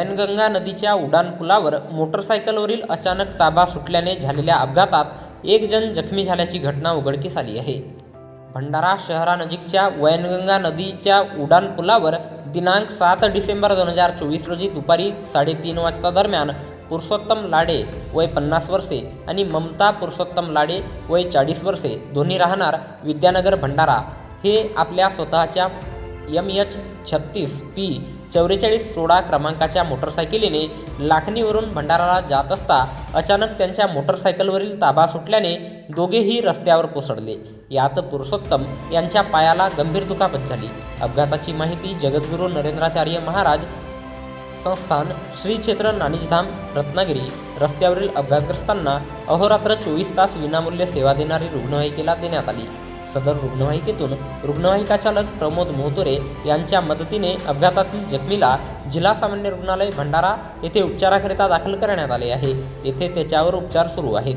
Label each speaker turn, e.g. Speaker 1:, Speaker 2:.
Speaker 1: वैनगंगा नदीच्या उड्डाणपुलावर मोटरसायकलवरील अचानक ताबा सुटल्याने झालेल्या अपघातात एक जण जखमी झाल्याची घटना उघडकीस आली आहे. भंडारा शहरानजीकच्या वैनगंगा नदीच्या उड्डाणपुलावर दिनांक सात डिसेंबर दोन हजार चोवीस रोजी दुपारी साडेतीन वाजता दरम्यान पुरुषोत्तम लाडे वय पन्नास वर्षे आणि ममता पुरुषोत्तम लाडे वय चाळीस वर्षे दोन्ही राहणार विद्यानगर भंडारा हे आपल्या स्वतःच्या एम एच छत्तीस पी चौवेचाळीस सोळा क्रमांकाच्या मोटरसायकलीने लाखणीवरून भंडाराला जात असता अचानक त्यांच्या मोटरसायकलवरील ताबा सुटल्याने दोघेही रस्त्यावर कोसळले. यात पुरुषोत्तम यांच्या पायाला गंभीर दुखापत झाली. अपघाताची माहिती जगद्गुरू नरेंद्राचार्य महाराज संस्थान श्री क्षेत्र नाणीजधाम रत्नागिरी. रस्त्यावरील अपघातग्रस्तांना अहोरात्र चोवीस तास विनामूल्य सेवा देणारी रुग्णवाहिकेला देण्यात आली. सदर रुग्णवाहिकेतून रुग्णवाहिका चालक प्रमोद मोहतोरे यांच्या मदतीने अपघातातील जखमीला जिल्हा सामान्य रुग्णालय भंडारा येथे उपचाराकरिता दाखल करण्यात आले आहे. येथे त्याच्यावर उपचार सुरू आहेत.